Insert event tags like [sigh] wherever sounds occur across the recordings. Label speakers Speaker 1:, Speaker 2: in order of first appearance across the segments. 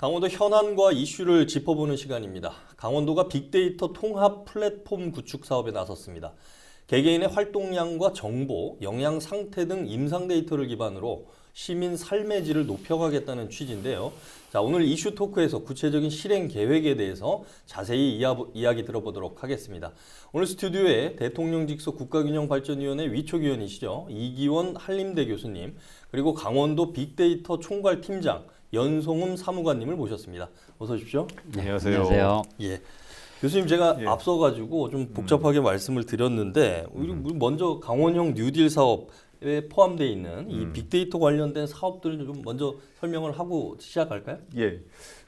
Speaker 1: 강원도 현안과 이슈를 짚어보는 시간입니다. 강원도가 빅데이터 통합 플랫폼 구축 사업에 나섰습니다. 개개인의 활동량과 정보, 영양 상태 등 임상 데이터를 기반으로 시민 삶의 질을 높여가겠다는 취지인데요. 자, 오늘 이슈 토크에서 구체적인 실행 계획에 대해서 자세히 이야, 이야기 들어보도록 하겠습니다. 오늘 스튜디오에 대통령 직속 국가균형발전위원회 위촉위원이시죠. 이기원 한림대 교수님, 그리고 강원도 빅데이터 총괄 팀장 연송훈 사무관님을 모셨습니다. 어서 오십시오.
Speaker 2: 안녕하세요.
Speaker 3: 안녕하세요.
Speaker 1: 예. 교수님 제가
Speaker 2: 예.
Speaker 1: 앞서 가지고 좀 복잡하게 말씀을 드렸는데 우리 먼저 강원형 뉴딜 사업에 포함되어 있는 이 빅데이터 관련된 사업들을 좀 먼저 설명을 하고 시작할까요?
Speaker 2: 예.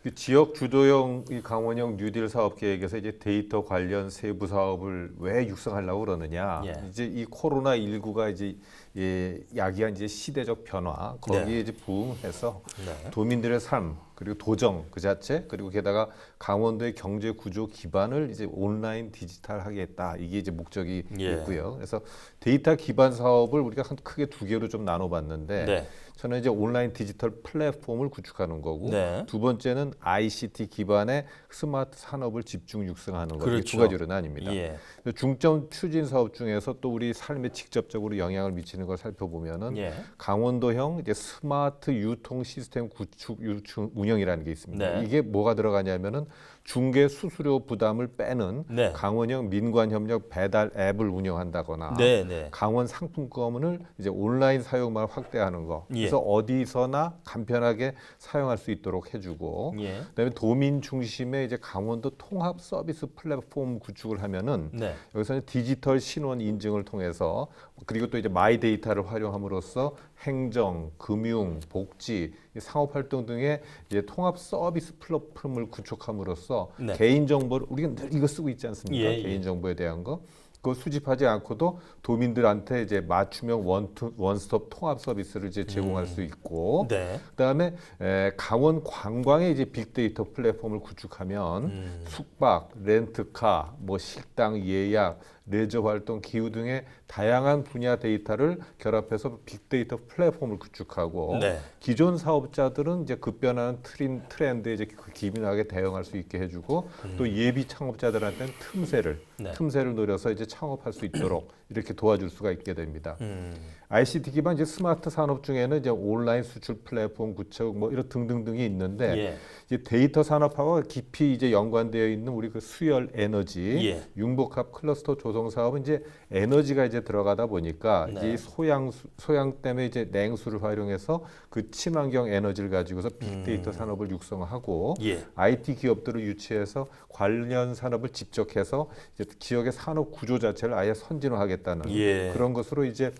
Speaker 2: 그 지역 주도형 이 강원형 뉴딜 사업 계획에서 이제 데이터 관련 세부 사업을 왜 육성하려고 그러느냐?
Speaker 1: 예.
Speaker 2: 이제 이 코로나 19가 이제 예, 야기한 이제 시대적 변화 거기에
Speaker 1: 네.
Speaker 2: 이제 부응해서
Speaker 1: 네.
Speaker 2: 도민들의 삶 그리고 도정 그 자체 그리고 게다가 강원도의 경제 구조 기반을 이제 온라인 디지털하겠다 이게 이제 목적이
Speaker 1: 예.
Speaker 2: 있고요. 그래서 데이터 기반 사업을 우리가 한 크게 두 개로 좀 나눠봤는데
Speaker 1: 네.
Speaker 2: 저는 이제 온라인 디지털 플랫폼을 구축하는 거고
Speaker 1: 네.
Speaker 2: 두 번째는 ICT 기반의 스마트 산업을 집중 육성하는 거. 이게
Speaker 1: 그렇죠.
Speaker 2: 두 가지로 나뉩니다.
Speaker 1: 예.
Speaker 2: 중점 추진 사업 중에서 또 우리 삶에 직접적으로 영향을 미치는 걸 살펴보면은
Speaker 1: 예.
Speaker 2: 강원도형 이제 스마트 유통 시스템 구축 유충 운영이라는 게 있습니다.
Speaker 1: 네.
Speaker 2: 이게 뭐가 들어가냐면은 중개 수수료 부담을 빼는
Speaker 1: 네.
Speaker 2: 강원형 민관 협력 배달 앱을 운영한다거나
Speaker 1: 네, 네.
Speaker 2: 강원 상품권을 이제 온라인 사용만 확대하는 거.
Speaker 1: 예.
Speaker 2: 그래서 어디서나 간편하게 사용할 수 있도록 해주고.
Speaker 1: 예.
Speaker 2: 그다음에 도민 중심의 이제 강원도 통합 서비스 플랫폼 구축을 하면은
Speaker 1: 네.
Speaker 2: 여기서는 디지털 신원 인증을 통해서 그리고 또 이제 마이 데이터를 활용함으로써 행정, 금융, 복지, 이 상업 활동 등의 이제 통합 서비스 플랫폼을 구축함으로써
Speaker 1: 네.
Speaker 2: 개인 정보를 우리가 늘 이거 쓰고 있지 않습니까?
Speaker 1: 예, 예.
Speaker 2: 개인 정보에 대한 거. 그거 수집하지 않고도 도민들한테 이제 맞춤형 원투 원스톱 통합 서비스를 이제 제공할 수 있고
Speaker 1: 네.
Speaker 2: 그다음에 에, 강원 관광의 이제 빅데이터 플랫폼을 구축하면
Speaker 1: 음.
Speaker 2: 숙박, 렌트카, 뭐 식당 예약, 레저 활동, 기후 등의 다양한 분야 데이터를 결합해서 빅데이터 플랫폼을 구축하고
Speaker 1: 네.
Speaker 2: 기존 사업자들은 이제 급변하는 트린, 트렌드에 이제 그 기민하게 대응할 수 있게 해주고 또 예비 창업자들한테는 틈새를
Speaker 1: 음. 네.
Speaker 2: 틈새를 노려서 이제 창업할 수 있도록 이렇게 도와줄 수가 있게 됩니다.
Speaker 1: 음.
Speaker 2: ICT 기반 이제 스마트 산업 중에는 이제 온라인 수출 플랫폼 구축 뭐 이런 등등등이 있는데
Speaker 1: 예.
Speaker 2: 이제 데이터 산업화와 깊이 이제 연관되어 있는 우리 그 수열 에너지
Speaker 1: 예.
Speaker 2: 융복합 클러스터 조성 사업은 이제 에너지가 이제 들어가다 보니까
Speaker 1: 네.
Speaker 2: 이제 이 소양 수- 소양 때문에 이제 냉수를 활용해서 그 친환경 에너지를 가지고서 빅데이터 산업을 육성하고
Speaker 1: 음. 예.
Speaker 2: IT 기업들을 유치해서 관련 산업을 집적해서 이제 지역의 산업 구조 자체를 아예 선진화하겠다는
Speaker 1: 예.
Speaker 2: 그런 것으로 이제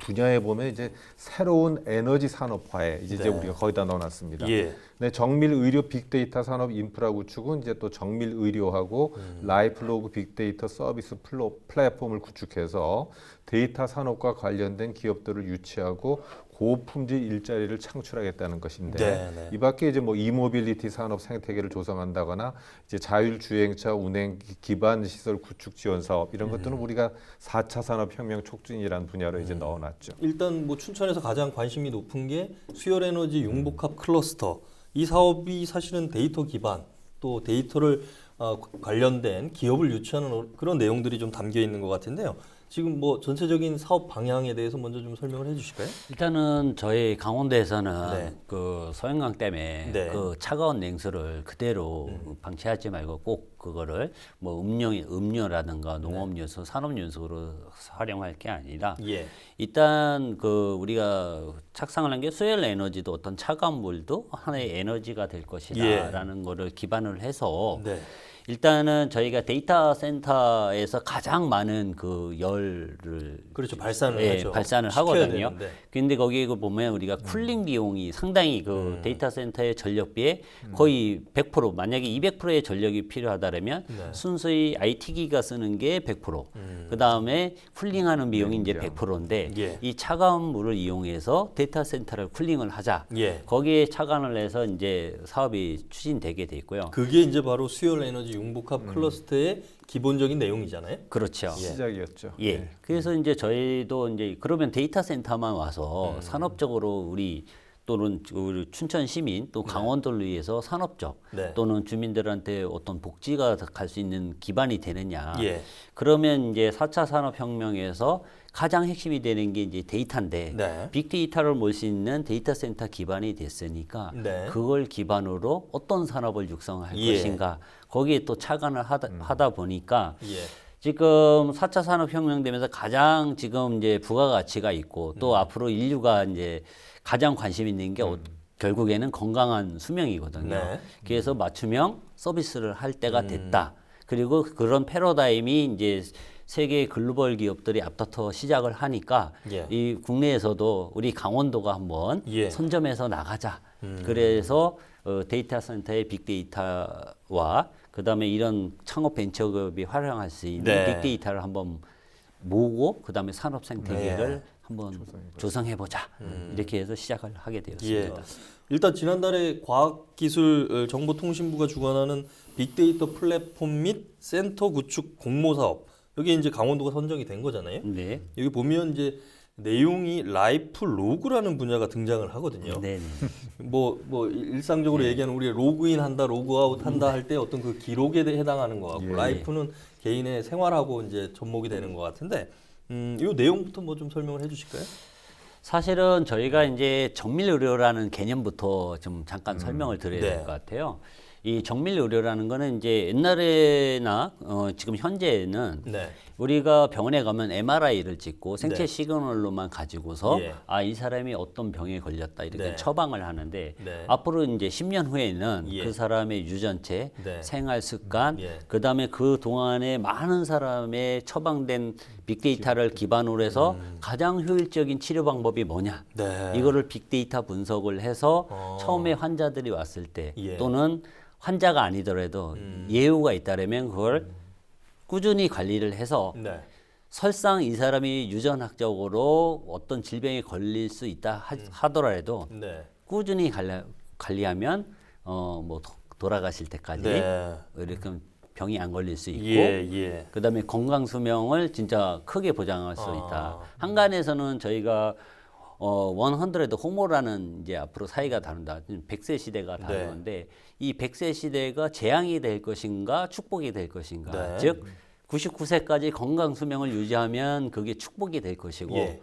Speaker 2: 분야에 보면 이제 새로운 에너지 산업화에 이제, 이제
Speaker 1: 네.
Speaker 2: 우리가 거의 다 넣어놨습니다.
Speaker 1: 예.
Speaker 2: 네, 정밀 의료 빅데이터 산업 인프라 구축은 이제 또 정밀 의료하고 라이프로그 빅데이터 서비스 플로, 플랫폼을 구축해서 데이터 산업과 관련된 기업들을 유치하고 고품질 일자리를 창출하겠다는 것인데
Speaker 1: 네, 네.
Speaker 2: 이 밖에 이제 뭐 이모빌리티 산업 생태계를 조성한다거나 이제 자율주행차 운행 기- 기반 시설 구축 지원 사업 이런 것들은 우리가 4차 산업 혁명 촉진이라는 분야로 이제 넣어놨죠.
Speaker 1: 일단 뭐 춘천에서 가장 관심이 높은 게 수열 에너지 융복합 클러스터 이 사업이 사실은 데이터 기반 또 데이터를 어, 관련된 기업을 유치하는 그런 내용들이 좀 담겨 있는 것 같은데요. 지금 뭐 전체적인 사업 방향에 대해서 먼저 좀 설명을 해주실까요?
Speaker 3: 일단은 저희 강원도에서는
Speaker 1: 네.
Speaker 3: 그 소형강 때문에
Speaker 1: 네. 음.
Speaker 3: 그 차가운 냉수를 그대로 방치하지 말고 꼭 그거를 뭐 음료 음료라든가
Speaker 1: 네.
Speaker 3: 농업연수, 산업연수로 활용할 게 아니라
Speaker 1: 예.
Speaker 3: 일단 그 우리가 착상을 한 게 수열 에너지도 어떤 차가운 물도 하나의 에너지가 될
Speaker 1: 예.
Speaker 3: 것이다라는 거를 기반을 해서
Speaker 1: 네.
Speaker 3: 일단은 저희가 데이터 센터에서 가장 많은 그 열을
Speaker 1: 그렇죠. 발산을
Speaker 3: 예,
Speaker 1: 하죠.
Speaker 3: 발산을 하거든요.
Speaker 1: 되는데.
Speaker 3: 근데 거기에 그 보면 우리가 쿨링 비용이 상당히 그
Speaker 1: 음.
Speaker 3: 데이터 센터의 전력비에 거의 100% 만약에 200%의 전력이 필요하다면
Speaker 1: 네.
Speaker 3: 순수히 IT 기가 쓰는 게 100%. 그 다음에 쿨링하는 비용이 이제 100%인데
Speaker 1: 예.
Speaker 3: 이 차가운 물을 이용해서 데이터 센터를 쿨링을 하자.
Speaker 1: 예.
Speaker 3: 거기에 차관을 해서 이제 사업이 추진되게 돼 있고요.
Speaker 1: 그게 이제 바로 수열 에너지 융복합 클러스터의 기본적인 내용이잖아요.
Speaker 3: 그렇죠.
Speaker 2: 시작이었죠.
Speaker 3: 예. 그래서 이제 저희도 이제 그러면 데이터 센터만 와서 산업적으로 우리 또는 우리 춘천 시민 또 강원도를 위해서 산업적
Speaker 1: 네.
Speaker 3: 또는 주민들한테 어떤 복지가 갈 수 있는 기반이 되느냐.
Speaker 1: 예.
Speaker 3: 그러면 이제 4차 산업혁명에서 가장 핵심이 되는 게 이제 데이터인데
Speaker 1: 네.
Speaker 3: 빅데이터를 몰 수 있는 데이터 센터 기반이 됐으니까
Speaker 1: 네.
Speaker 3: 그걸 기반으로 어떤 산업을 육성할
Speaker 1: 예.
Speaker 3: 것인가 거기에 또 착안을 하다, 하다 보니까
Speaker 1: 예.
Speaker 3: 지금 4차 산업혁명 되면서 가장 지금 이제 부가가치가 있고 또
Speaker 1: 음.
Speaker 3: 앞으로 인류가 이제 가장 관심 있는 게 어- 결국에는 건강한 수명이거든요.
Speaker 1: 네. 음.
Speaker 3: 그래서 맞춤형 서비스를 할 때가 됐다. 그리고 그런 패러다임이 이제 세계 글로벌 기업들이 앞다퉈 시작을 하니까
Speaker 1: 예.
Speaker 3: 이 국내에서도 우리 강원도가 한번
Speaker 1: 예. 음.
Speaker 3: 선점해서 나가자. 그래서 어, 데이터 센터의 빅데이터와 그다음에 이런 창업 벤처기업이 활용할 수 있는
Speaker 1: 네.
Speaker 3: 빅데이터를 한번 모으고 그다음에 산업 생태계를
Speaker 1: 네. 음.
Speaker 3: 한번 조성해 보자. 이렇게 해서 시작을 하게
Speaker 1: 예.
Speaker 3: 되었습니다.
Speaker 1: 일단 지난달에 과학기술정보통신부가 주관하는 빅데이터 플랫폼 및 센터 구축 공모 사업 여기 이제 강원도가 선정이 된 거잖아요.
Speaker 3: 네.
Speaker 1: 여기 보면 이제 내용이 라이프 로그라는 분야가 등장을 하거든요.
Speaker 3: 네. 네. [laughs]
Speaker 1: 뭐, 뭐 일상적으로 얘기하는 우리 로그인 한다, 로그아웃 한다 할 때 어떤 그 기록에 해당하는 것 같고
Speaker 2: 예.
Speaker 1: 라이프는 개인의 생활하고 이제 접목이 되는 것 같은데 음, 이 내용부터 뭐 좀 설명을 해주실까요?
Speaker 3: 사실은 저희가 이제 정밀 의료라는 개념부터 좀 잠깐 설명을 드려야 될
Speaker 1: 네.
Speaker 3: 것 같아요. 이 정밀 의료라는 거는 이제 옛날에나 어, 지금 현재는
Speaker 1: 네.
Speaker 3: 우리가 병원에 가면 MRI를 찍고 생체
Speaker 1: 네.
Speaker 3: 시그널로만 가지고서
Speaker 1: 예.
Speaker 3: 아이 사람이 어떤 병에 걸렸다 이렇게
Speaker 1: 네.
Speaker 3: 처방을 하는데
Speaker 1: 네.
Speaker 3: 앞으로 이제 10년 후에는
Speaker 1: 예.
Speaker 3: 그 사람의 유전체,
Speaker 1: 네.
Speaker 3: 생활 습관,
Speaker 1: 예.
Speaker 3: 그 다음에 그 동안에 많은 사람의 처방된 빅데이터를 기반으로 해서 가장 효율적인 치료 방법이 뭐냐
Speaker 1: 음. 네.
Speaker 3: 이거를 빅데이터 분석을 해서
Speaker 1: 어.
Speaker 3: 처음에 환자들이 왔을 때
Speaker 1: 예. 음.
Speaker 3: 또는 환자가 아니더라도 예후가 있다면 그걸 꾸준히 관리를 해서
Speaker 1: 네.
Speaker 3: 설상 이 사람이 유전학적으로 어떤 질병에 걸릴 수 있다 하,
Speaker 1: 음.
Speaker 3: 하더라도
Speaker 1: 네.
Speaker 3: 꾸준히 관리, 관리 하면 어 뭐 돌아가실 때까지
Speaker 1: 네.
Speaker 3: 이렇게 병이 안 걸릴 수 있고
Speaker 1: 예, 예.
Speaker 3: 그다음에 건강 수명을 진짜 크게 보장할 수
Speaker 1: 아.
Speaker 3: 있다. 한간에서는 저희가 어 원헌드레드 호모라는 이제 앞으로 사회가 다룬다. 100세 시대가
Speaker 1: 네.
Speaker 3: 다루는데 이 100세 시대가 재앙이 될 것인가 축복이 될 것인가.
Speaker 1: 네.
Speaker 3: 즉 99세까지 건강 수명을 유지하면 그게 축복이 될 것이고
Speaker 1: 예.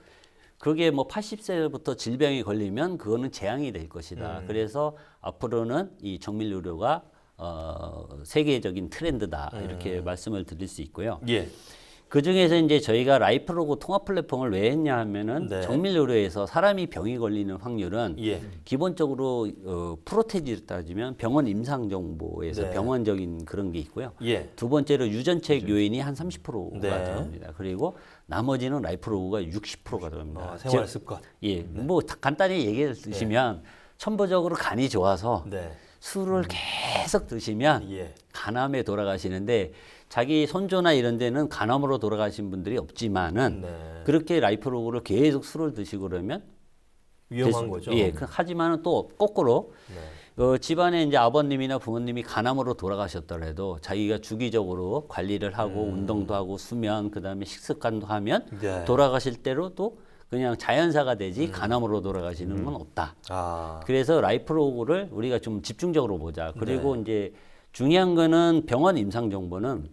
Speaker 3: 그게 뭐 80세부터 질병이 걸리면 그거는 재앙이 될 것이다.
Speaker 1: 음.
Speaker 3: 그래서 앞으로는 이 정밀 의료가 어, 세계적인 트렌드다
Speaker 1: 음.
Speaker 3: 이렇게 말씀을 드릴 수 있고요.
Speaker 1: 예.
Speaker 3: 그 중에서 이제 저희가 라이프로그 통합 플랫폼을 왜 했냐 하면은
Speaker 1: 네.
Speaker 3: 정밀 의료에서 사람이 병이 걸리는 확률은
Speaker 1: 예.
Speaker 3: 기본적으로 어, 프로테지를 따지면 병원 임상 정보에서
Speaker 1: 네.
Speaker 3: 병원적인 그런 게 있고요.
Speaker 1: 예.
Speaker 3: 두 번째로 유전책 요인이 한 30%가
Speaker 1: 네.
Speaker 3: 들어갑니다. 그리고 나머지는 라이프로그가 60%가 들어갑니다.
Speaker 1: 어, 생활
Speaker 3: 즉,
Speaker 1: 습관.
Speaker 3: 예, 뭐 다- 간단히 얘기해 주시면 천부적으로 간이 좋아서
Speaker 1: 네.
Speaker 3: 술을 계속 드시면
Speaker 1: 예.
Speaker 3: 간암에 돌아가시는데 자기 손조나 이런 데는 간암으로 돌아가신 분들이 없지만은
Speaker 1: 네.
Speaker 3: 그렇게 라이프로그를 계속 술을 드시고 그러면
Speaker 1: 위험한
Speaker 3: 됐-
Speaker 1: 거죠.
Speaker 3: 예, 그- 하지만은 또 거꾸로
Speaker 1: 네.
Speaker 3: 어, 집안에 이제 아버님이나 부모님이 간암으로 돌아가셨더라도 자기가 주기적으로 관리를 하고 운동도 하고 수면 그다음에 식습관도 하면
Speaker 1: 음. 네.
Speaker 3: 돌아가실 때로도 그냥 자연사가 되지 간암으로 돌아가시는 건 없다.
Speaker 1: 아.
Speaker 3: 그래서 라이프로그를 우리가 좀 집중적으로 보자. 그리고
Speaker 1: 네.
Speaker 3: 이제 중요한 거는 병원 임상 정보는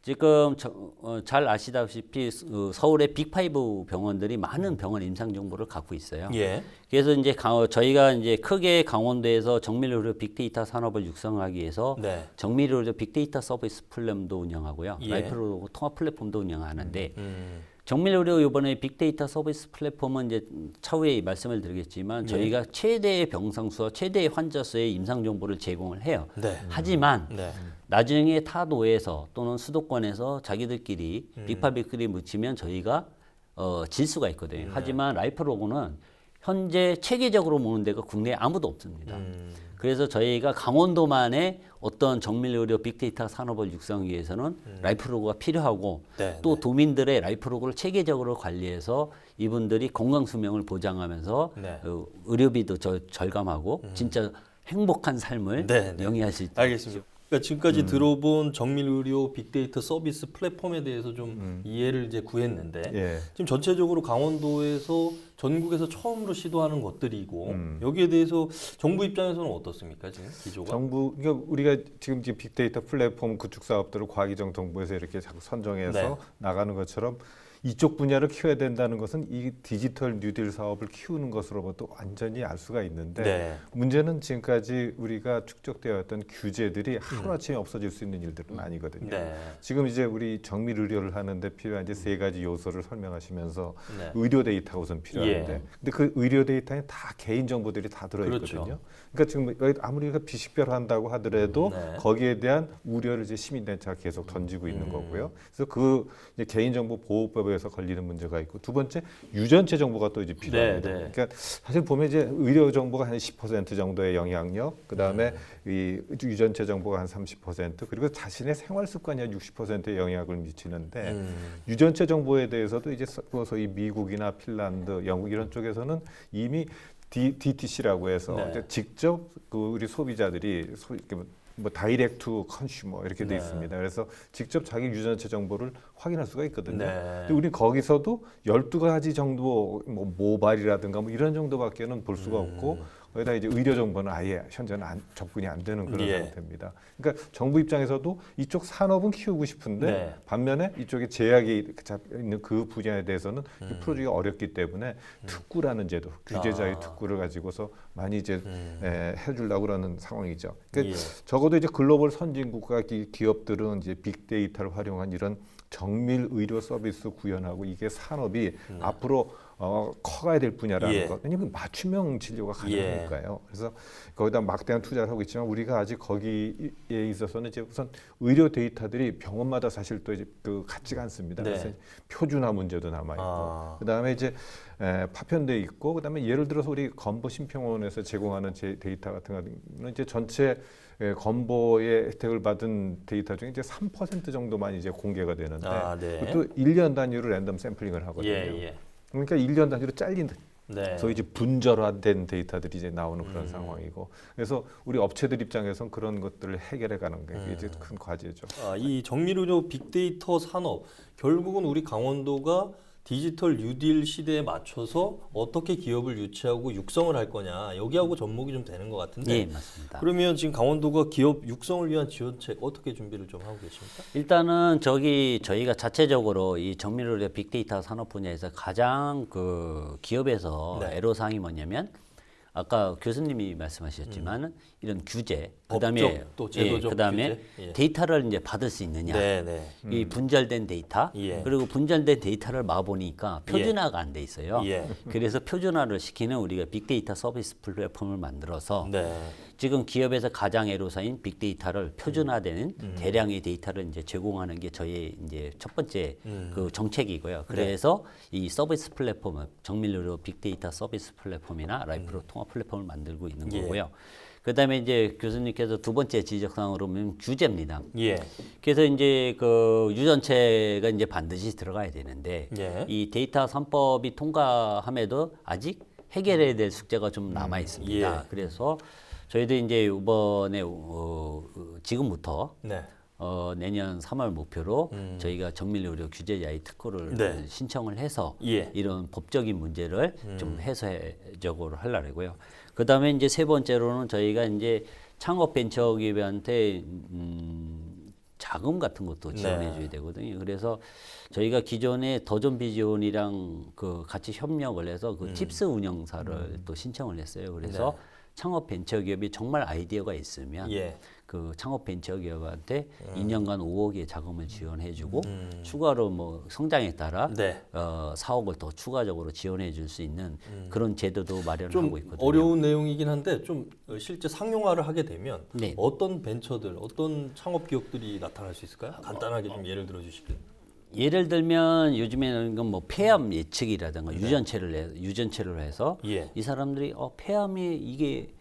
Speaker 3: 지금 저, 어, 잘 아시다시피 스- 어, 서울의 빅파이브 병원들이 많은 병원 임상 정보를 갖고 있어요.
Speaker 1: 예.
Speaker 3: 그래서 이제 강, 저희가 이제 크게 강원도에서 정밀의료 빅데이터 산업을 육성하기 위해서
Speaker 1: 네.
Speaker 3: 정밀의료 빅데이터 서비스 플랫폼도 운영하고요.
Speaker 1: 예.
Speaker 3: 라이프로 통합 플랫폼도 운영하는데
Speaker 1: 음.
Speaker 3: 정밀의료 이번에 빅데이터 서비스 플랫폼은 이제 차후에 말씀을
Speaker 1: 예.
Speaker 3: 드리겠지만 저희가 최대의 병상 수와 최대의 환자 수의 임상 정보를 제공을 해요.
Speaker 1: 네.
Speaker 3: 하지만
Speaker 1: 네.
Speaker 3: 나중에 타 도에서 또는 수도권에서 자기들끼리
Speaker 1: 음.
Speaker 3: 빅파빅끼리 묻히면 저희가 어, 질 수가 있거든요.
Speaker 1: 네.
Speaker 3: 하지만 라이프로그는 현재 체계적으로 모는 데가 국내에 아무도 없습니다.
Speaker 1: 음.
Speaker 3: 그래서 저희가 강원도만의 어떤 정밀의료 빅데이터 산업을 육성하기 위해서는 라이프로그가 필요하고
Speaker 1: 음. 네,
Speaker 3: 또 도민들의 라이프로그를 체계적으로 관리해서 이분들이 건강 수명을 보장하면서
Speaker 1: 네. 음.
Speaker 3: 어, 의료비도 저, 절감하고 진짜 행복한 삶을
Speaker 1: 네, 네.
Speaker 3: 영위할 수 있다.
Speaker 1: 알겠습니다. 그러니까 지금까지 들어본 정밀 의료 빅데이터 서비스 플랫폼에 대해서 좀 이해를 이제 구했는데
Speaker 2: 예.
Speaker 1: 지금 전체적으로 강원도에서 전국에서 처음으로 시도하는 것들이고
Speaker 2: 음.
Speaker 1: 여기에 대해서 정부 입장에서는 어떻습니까 지금 기조가?
Speaker 2: 정부 그러니까 우리가 지금 이제 빅데이터 플랫폼 구축 사업들을 과기정 정부에서 이렇게 자꾸 선정해서
Speaker 1: 네.
Speaker 2: 나가는 것처럼 이쪽 분야를 키워야 된다는 것은 이 디지털 뉴딜 사업을 키우는 것으로부터 완전히 알 수가 있는데
Speaker 1: 네.
Speaker 2: 문제는 지금까지 우리가 축적되었던 규제들이 하루아침에 없어질 수 있는 일들은 아니거든요.
Speaker 1: 음. 네.
Speaker 2: 지금 이제 우리 정밀 의료를 하는데 필요한 이제 세 가지 요소를 설명하시면서
Speaker 1: 네.
Speaker 2: 의료 데이터가 우선 필요한데
Speaker 1: 예.
Speaker 2: 근데 그 의료 데이터에 다 개인 정보들이 다 들어 있거든요.
Speaker 1: 그렇죠.
Speaker 2: 그러니까 지금 아무리 우리가 비식별한다고 하더라도
Speaker 1: 네.
Speaker 2: 거기에 대한 우려를 이제 시민단체가 계속 던지고 있는
Speaker 1: 음.
Speaker 2: 거고요. 그래서 그 개인정보 보호법에 서 걸리는 문제가 있고 두 번째 유전체 정보가 또 이제 필요합니다.
Speaker 1: 네, 네.
Speaker 2: 그러니까 사실 보면 이제 의료 정보가 한 10% 정도의 영향력, 그 다음에 이 유전체 정보가 한 30% 그리고 자신의 생활 습관이 한 60%의 영향을 미치는데
Speaker 1: 음.
Speaker 2: 유전체 정보에 대해서도 이제 서- 그 소위 미국이나 핀란드, 영국 이런 쪽에서는 이미 D, DTC라고 해서
Speaker 1: 네.
Speaker 2: 직접 그 우리 소비자들이 소, 이렇게 뭐- 뭐 다이렉트 투 컨슈머 이렇게 돼
Speaker 1: 네.
Speaker 2: 있습니다. 그래서 직접 자기 유전체 정보를 확인할 수가 있거든요.
Speaker 1: 네.
Speaker 2: 근데 우리 거기서도 12가지 정도 뭐 모바일이라든가 뭐 이런 정도밖에는 볼 수가
Speaker 1: 음.
Speaker 2: 없고 거기다 이제 의료 정보는 아예 현재는 안, 접근이 안 되는 그런
Speaker 1: 예.
Speaker 2: 상태입니다. 그러니까 정부 입장에서도 이쪽 산업은 키우고 싶은데
Speaker 1: 네.
Speaker 2: 반면에 이쪽에 제약이 잡 있는 그 분야에 대해서는
Speaker 1: 음.
Speaker 2: 풀어주기가 어렵기 때문에 특구라는 제도, 규제자의
Speaker 1: 아.
Speaker 2: 특구를 가지고서 많이 이제
Speaker 1: 음.
Speaker 2: 에, 해주려고 그러는 상황이죠. 그러니까
Speaker 1: 예.
Speaker 2: 적어도 이제 글로벌 선진국가 기- 기업들은 이제 빅데이터를 활용한 이런 정밀 의료 서비스 구현하고 이게 산업이 앞으로 어, 커가야 될 분야라는
Speaker 1: 예.
Speaker 2: 것. 왜냐하면 맞춤형 진료가
Speaker 1: 예.
Speaker 2: 가능하니까요. 그래서 거기다 막대한 투자를 하고 있지만 우리가 아직 거기에 있어서는 이제 우선 의료 데이터들이 병원마다 사실 또 이제 그 같지가 않습니다.
Speaker 1: 네.
Speaker 2: 그래서 표준화 문제도 남아 있고,
Speaker 1: 아.
Speaker 2: 그 다음에 이제 에, 파편돼 있고, 그 다음에 예를 들어서 우리 건보 심평원에서 제공하는 제 데이터 같은 거는 이제 전체 에, 건보의 혜택을 받은 데이터 중에 이제 3% 정도만 이제 공개가 되는데
Speaker 1: 아, 네.
Speaker 2: 또 1년 단위로 랜덤 샘플링을 하거든요.
Speaker 1: 예, 예.
Speaker 2: 그러니까 1년 단위로 잘린
Speaker 1: 네.
Speaker 2: 소위 이제 분절화된 데이터들이 이제 나오는 그런
Speaker 1: 음.
Speaker 2: 상황이고 그래서 우리 업체들 입장에선 그런 것들을 해결해 가는 게 이제
Speaker 1: 음.
Speaker 2: 큰 과제죠.
Speaker 1: 아, 이 정밀의료 빅데이터 산업 결국은 우리 강원도가 디지털 뉴딜 시대에 맞춰서 어떻게 기업을 유치하고 육성을 할 거냐 여기하고 접목이 좀 되는 것 같은데
Speaker 3: 예, 맞습니다.
Speaker 1: 그러면 지금 강원도가 기업 육성을 위한 지원책 어떻게 준비를 좀 하고 계십니까?
Speaker 3: 일단은 저기 저희가 자체적으로 이 정밀의료 빅데이터 산업 분야에서 가장 그 기업에서
Speaker 1: 네.
Speaker 3: 애로사항이 뭐냐면 아까 교수님이 말씀하셨지만 이런 규제 그다음에
Speaker 1: 음. 또 제도적
Speaker 3: 그다음에
Speaker 1: 규제? 예.
Speaker 3: 데이터를 이제 받을 수 있느냐
Speaker 1: 네, 네.
Speaker 3: 이 분절된 데이터
Speaker 1: 예.
Speaker 3: 그리고 분절된 데이터를 마 보니까 표준화가 안 돼 있어요.
Speaker 1: 예.
Speaker 3: 그래서 표준화를 시키는 우리가 빅데이터 서비스 플랫폼을 만들어서
Speaker 1: 네.
Speaker 3: 지금 기업에서 가장 애로사인 빅데이터를 표준화되는
Speaker 1: 음.
Speaker 3: 대량의 데이터를 이제 제공하는 게 저희의 이제 첫 번째
Speaker 1: 음.
Speaker 3: 그
Speaker 1: 네.
Speaker 3: 정책이고요. 그래서 이 서비스 플랫폼을 정밀의료 빅데이터 서비스 플랫폼이나 라이프로 통합 플랫폼을 만들고 있는
Speaker 1: 음. 예.
Speaker 3: 거고요. 그다음에 이제 교수님께서 두 번째 지적 사항으로 보면 규제입니다.
Speaker 1: 예.
Speaker 3: 그래서 이제 그 유전체가 이제 반드시 들어가야 되는데
Speaker 1: 예.
Speaker 3: 이 데이터 3법이 통과함에도 아직 해결해야 될 숙제가 좀 남아 있습니다.
Speaker 1: 예.
Speaker 3: 그래서 저희도 이제 이번에 어, 어, 지금부터
Speaker 1: 네.
Speaker 3: 어, 내년 3월 목표로 저희가 정밀의료 규제자의 특허를
Speaker 1: 음. 네.
Speaker 3: 신청을 해서
Speaker 1: 예. 음.
Speaker 3: 이런 법적인 문제를 좀 해소적으로 하려고요. 그 다음에 이제 세 번째로는 저희가 이제 창업 벤처 기업한테 음, 자금 같은 것도 지원해
Speaker 1: 네.
Speaker 3: 줘야 되거든요. 그래서 저희가 기존에 더존 비지온이랑 그 같이 협력을 해서
Speaker 1: 음.
Speaker 3: 그 팁스 운영사를 또 신청을 했어요. 그래서 창업 벤처 기업이 정말 아이디어가 있으면
Speaker 1: 네. 예.
Speaker 3: 그 창업 벤처 기업한테 2년간 5억의 자금을 지원해주고
Speaker 1: 음.
Speaker 3: 추가로 뭐 성장에 따라
Speaker 1: 네.
Speaker 3: 어, 4억을 더 추가적으로 지원해줄 수 있는 그런 제도도 마련을
Speaker 1: 음. 좀
Speaker 3: 하고 있거든요.
Speaker 1: 어려운 내용이긴 한데 좀 어, 실제 상용화를 하게 되면
Speaker 3: 네.
Speaker 1: 어떤 벤처들, 어떤 창업 기업들이 나타날 수 있을까요? 간단하게 좀 예를 들어 주시길.
Speaker 3: 예를 들면 요즘에는 이건 뭐 폐암 예측이라든가 유전체를 해, 유전체를 해서
Speaker 1: 네. 예.
Speaker 3: 이 사람들이 어, 폐암이 이게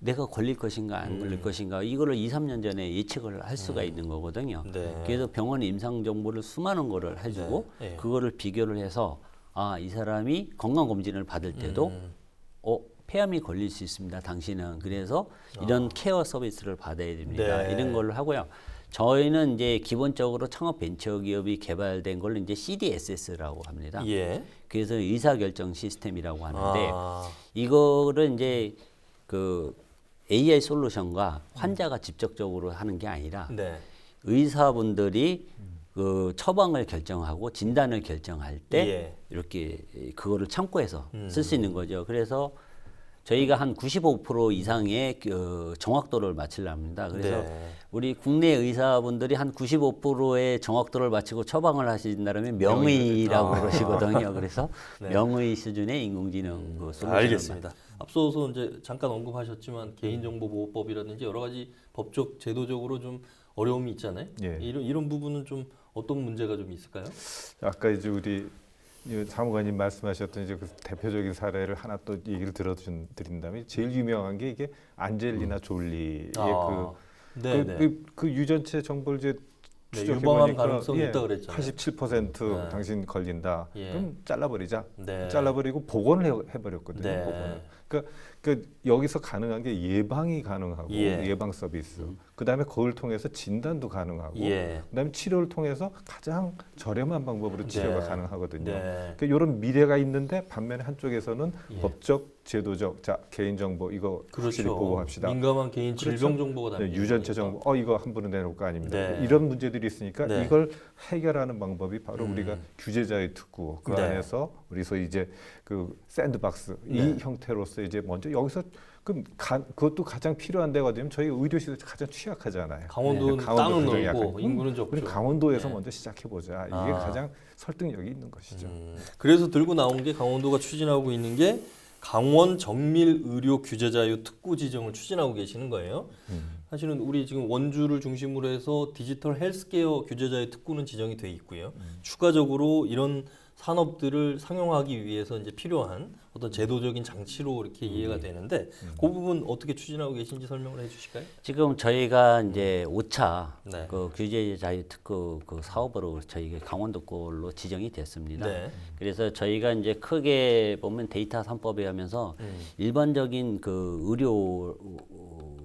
Speaker 3: 내가 걸릴 것인가 안
Speaker 1: 음.
Speaker 3: 걸릴 것인가 이거를 2, 3년 전에 예측을 할 수가 있는 거거든요.
Speaker 1: 네.
Speaker 3: 그래서 병원 임상 정보를 수많은 거를 해주고
Speaker 1: 네. 예.
Speaker 3: 그거를 비교를 해서 아 이 사람이 건강 검진을 받을 때도
Speaker 1: 음.
Speaker 3: 어 폐암이 걸릴 수 있습니다. 당신은 그래서 이런 케어 서비스를 받아야 됩니다.
Speaker 1: 네.
Speaker 3: 이런 걸로 하고요. 저희는 이제 기본적으로 창업 벤처 기업이 개발된 걸 이제 CDSS라고 합니다.
Speaker 1: 예.
Speaker 3: 그래서 의사 결정 시스템이라고 하는데
Speaker 1: 아,
Speaker 3: 이거를 이제 그 AI 솔루션과 환자가 직접적으로 하는 게 아니라
Speaker 1: 네.
Speaker 3: 의사분들이 그 처방을 결정하고 진단을 결정할 때
Speaker 1: 예.
Speaker 3: 이렇게 그거를 참고해서
Speaker 1: 음.
Speaker 3: 쓸수 있는 거죠. 그래서 저희가 한 95% 이상의 그 정확도를 맞추려 합니다. 그래서
Speaker 1: 네.
Speaker 3: 우리 국내 의사분들이 한 95%의 정확도를 맞추고 처방을 하신다면 명의라고
Speaker 1: 아.
Speaker 3: 그러시거든요. 그래서 [laughs]
Speaker 1: 네.
Speaker 3: 명의 수준의 인공지능 그 솔루션을
Speaker 1: 알겠습니다. 앞서서 이제 잠깐 언급하셨지만 개인정보보호법이라든지 여러 가지 법적 제도적으로 좀 어려움이 있잖아요.
Speaker 2: 예.
Speaker 1: 이런 이런 부분은 좀 어떤 문제가 좀 있을까요?
Speaker 2: 아까 이제 우리 이 사무관님 말씀하셨던 이제 그 대표적인 사례를 하나 또 얘기를 들어준 드린다면 제일 유명한 게 이게 안젤리나 졸리의
Speaker 1: 아,
Speaker 2: 그,
Speaker 1: 네,
Speaker 2: 그,
Speaker 1: 네.
Speaker 2: 그, 그 유전체 정보를 이제
Speaker 1: 네, 유방암
Speaker 2: 보니까
Speaker 1: 가능성이 있다 그랬잖아요.
Speaker 2: 87%
Speaker 1: 네.
Speaker 2: 당신 걸린다.
Speaker 1: 예.
Speaker 2: 그럼 잘라버리자.
Speaker 1: 네.
Speaker 2: 잘라버리고 복원을 해, 해버렸거든요.
Speaker 1: 네.
Speaker 2: 복원을. 그러니까, 그 여기서 가능한 게 예방이 가능하고
Speaker 1: 예.
Speaker 2: 예방 서비스. 그다음에 그걸 통해서 진단도 가능하고
Speaker 1: 예.
Speaker 2: 그다음에 치료를 통해서 가장 저렴한 방법으로 치료가
Speaker 1: 네.
Speaker 2: 가능하거든요.
Speaker 1: 네.
Speaker 2: 그러니까 이런 미래가 있는데 반면에 한쪽에서는
Speaker 1: 예.
Speaker 2: 법적, 제도적, 자 개인 정보 이거
Speaker 1: 그렇죠.
Speaker 2: 보호합시다.
Speaker 1: 민감한 개인 질병 정보가
Speaker 2: 네, 유전체. 정보, 어 이거 함부로 내놓을 거 아닙니다.
Speaker 1: 네.
Speaker 2: 이런 문제들이 있으니까
Speaker 1: 네.
Speaker 2: 이걸 해결하는 방법이 바로
Speaker 1: 음.
Speaker 2: 우리가 규제자의 특구 그
Speaker 1: 네.
Speaker 2: 안에서 우리 소위 이제 그 샌드박스
Speaker 1: 네.
Speaker 2: 이 형태로서 이제 먼저 여기서 그럼 가, 그것도 가장 필요한 데가 되면 저희 의료시설 가장 취약하잖아요.
Speaker 1: 강원도는
Speaker 2: 네, 강원도
Speaker 1: 땅은
Speaker 2: 굉장히
Speaker 1: 넓고
Speaker 2: 약한-
Speaker 1: 인구는
Speaker 2: 우리
Speaker 1: 적죠.
Speaker 2: 강원도에서
Speaker 1: 네.
Speaker 2: 먼저 시작해 보자. 이게
Speaker 1: 아.
Speaker 2: 가장 설득력이 있는 것이죠.
Speaker 1: 음, 그래서 들고 나온 게 강원도가 추진하고 있는 게 강원 정밀 의료 규제 자유 특구 지정을 추진하고 계시는 거예요.
Speaker 2: 음.
Speaker 1: 사실은 우리 지금 원주를 중심으로 해서 디지털 헬스케어 규제 자유 특구는 지정이 돼 있고요.
Speaker 2: 음.
Speaker 1: 추가적으로 이런 산업들을 상용하기 위해서 이제 필요한 어떤 제도적인 장치로 이렇게
Speaker 2: 음.
Speaker 1: 이해가 되는데 그 부분 어떻게 추진하고 계신지 설명을 해주실까요?
Speaker 3: 지금 저희가 이제 5차
Speaker 1: 네.
Speaker 3: 그 규제 자유 특구 그 사업으로 저희가 강원도 걸로 지정이 됐습니다.
Speaker 1: 네.
Speaker 3: 그래서 저희가 이제 크게 보면 데이터 3법에 하면서
Speaker 1: 음.
Speaker 3: 일반적인 그 의료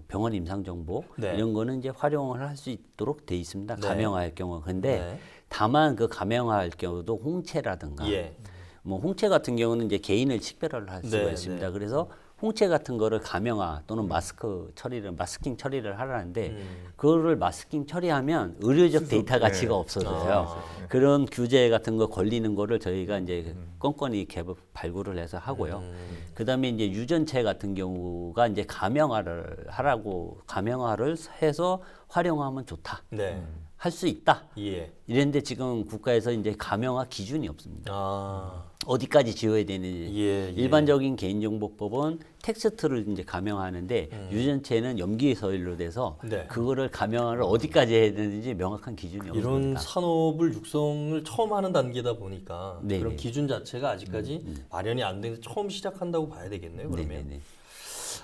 Speaker 3: 병원 임상 정보
Speaker 1: 네.
Speaker 3: 이런 거는 이제 활용을 할 수 있도록 돼 있습니다.
Speaker 1: 네.
Speaker 3: 가명할 경우. 근데
Speaker 1: 네.
Speaker 3: 다만 그 가명할 경우도 홍채라든가
Speaker 1: 예.
Speaker 3: 뭐 홍채 같은 경우는 이제 개인을 식별을 할 수가
Speaker 1: 네,
Speaker 3: 있습니다.
Speaker 1: 네.
Speaker 3: 그래서 홍채 같은 거를 가명화 또는 마스크 처리를 마스킹 처리를 하라는데
Speaker 1: 음.
Speaker 3: 그거를 마스킹 처리하면 의료적 데이터
Speaker 2: 네.
Speaker 3: 가치가 없어져요.
Speaker 1: 아.
Speaker 3: 그런 규제 같은 거 걸리는 거를 저희가 이제 건건히 개발 발굴을 해서 하고요.
Speaker 1: 음.
Speaker 3: 그다음에 이제 유전체 같은 경우가 이제 가명화를 하라고 가명화를 해서 활용하면 좋다.
Speaker 1: 네.
Speaker 3: 할 수 있다.
Speaker 1: 예.
Speaker 3: 이랬는데 지금 국가에서 이제 가명화 기준이 없습니다.
Speaker 1: 아.
Speaker 3: 어디까지 지어야 되는지
Speaker 1: 예, 예.
Speaker 3: 일반적인 개인정보법은 텍스트를 이제 가명하는데 유전체는 염기 서열로 돼서
Speaker 1: 음. 네.
Speaker 3: 그거를 가명화를 어디까지 해야 되는지 명확한 기준이
Speaker 1: 이런
Speaker 3: 없습니다.
Speaker 1: 산업을 육성을 처음 하는 단계다 보니까
Speaker 3: 네,
Speaker 1: 그런
Speaker 3: 네.
Speaker 1: 기준 자체가 아직까지 마련이 안 돼서 처음 시작한다고 봐야 되겠네요. 그러면.
Speaker 3: 네네네.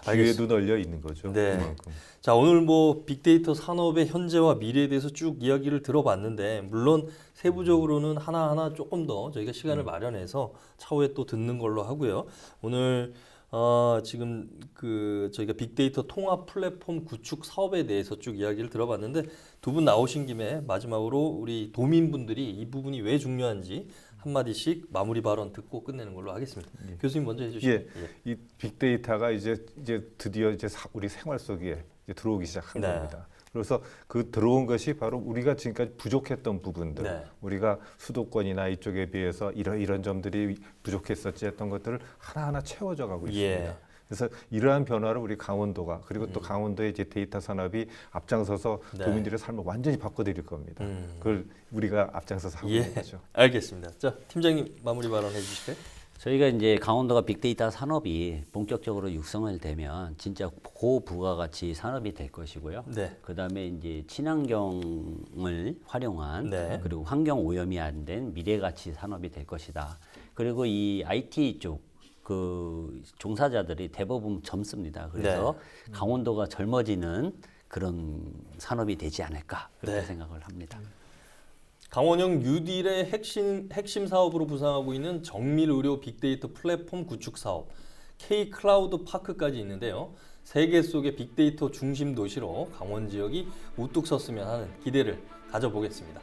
Speaker 2: 기회도 널려 있는 거죠.
Speaker 1: 네.
Speaker 2: 그만큼.
Speaker 1: 자 오늘 뭐 빅데이터 산업의 현재와 미래에 대해서 쭉 이야기를 들어봤는데 물론 세부적으로는 하나하나 조금 더 저희가 시간을 마련해서 차후에 또 듣는 걸로 하고요. 오늘 어, 지금 그 저희가 빅데이터 통합 플랫폼 구축 사업에 대해서 쭉 이야기를 들어봤는데 두 분 나오신 김에 마지막으로 우리 도민분들이 이 부분이 왜 중요한지 한 마디씩 마무리 발언 듣고 끝내는 걸로 하겠습니다. 교수님 먼저 해주시죠.
Speaker 2: 예, 이 빅데이터가 이제 이제 드디어 이제 사- 우리 생활 속에 이제 들어오기 시작한
Speaker 1: 네.
Speaker 2: 겁니다. 그래서 그 들어온 것이 바로 우리가 지금까지 부족했던 부분들,
Speaker 1: 네.
Speaker 2: 우리가 수도권이나 이쪽에 비해서 이런 이런 점들이 부족했었지 했던 것들을 하나하나 채워져 가고
Speaker 1: 예.
Speaker 2: 있습니다. 그래서 이러한 변화를 우리 강원도가 그리고 또 강원도의 이제 데이터 산업이 앞장서서
Speaker 1: 음. 네.
Speaker 2: 도민들의 삶을 완전히 바꿔드릴 겁니다.
Speaker 1: 음.
Speaker 2: 그걸 우리가 앞장서서 하고
Speaker 1: 예,
Speaker 2: 있는 거죠. [laughs]
Speaker 1: 알겠습니다. 자 팀장님 마무리 발언 해 주실까요?
Speaker 3: 저희가 이제 강원도가 빅데이터 산업이 본격적으로 육성을 되면 진짜 고부가가치 산업이 될 것이고요.
Speaker 1: 네.
Speaker 3: 그다음에 이제 친환경을 활용한
Speaker 1: 네.
Speaker 3: 그리고 환경 오염이 안 된 미래 가치 산업이 될 것이다. 그리고 이 IT 쪽 그 종사자들이 대부분 젊습니다. 그래서
Speaker 1: 네.
Speaker 3: 강원도가 젊어지는 그런 산업이 되지 않을까 그렇게
Speaker 1: 네.
Speaker 3: 생각을 합니다.
Speaker 1: 강원형 뉴딜의 핵심 핵심 사업으로 부상하고 있는 정밀 의료 빅데이터 플랫폼 구축 사업. K 클라우드 파크까지 있는데요. 세계 속의 빅데이터 중심 도시로 강원 지역이 우뚝 섰으면 하는 기대를 가져보겠습니다.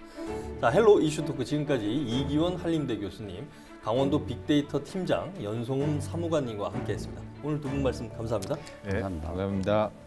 Speaker 1: 자, 헬로 이슈 토크 지금까지 이기원 한림대 교수님, 강원도 빅데이터 팀장 연송훈 사무관님과 함께했습니다. 오늘 두 분 말씀 감사합니다.
Speaker 2: 네,
Speaker 3: 감사합니다.
Speaker 2: 감사합니다.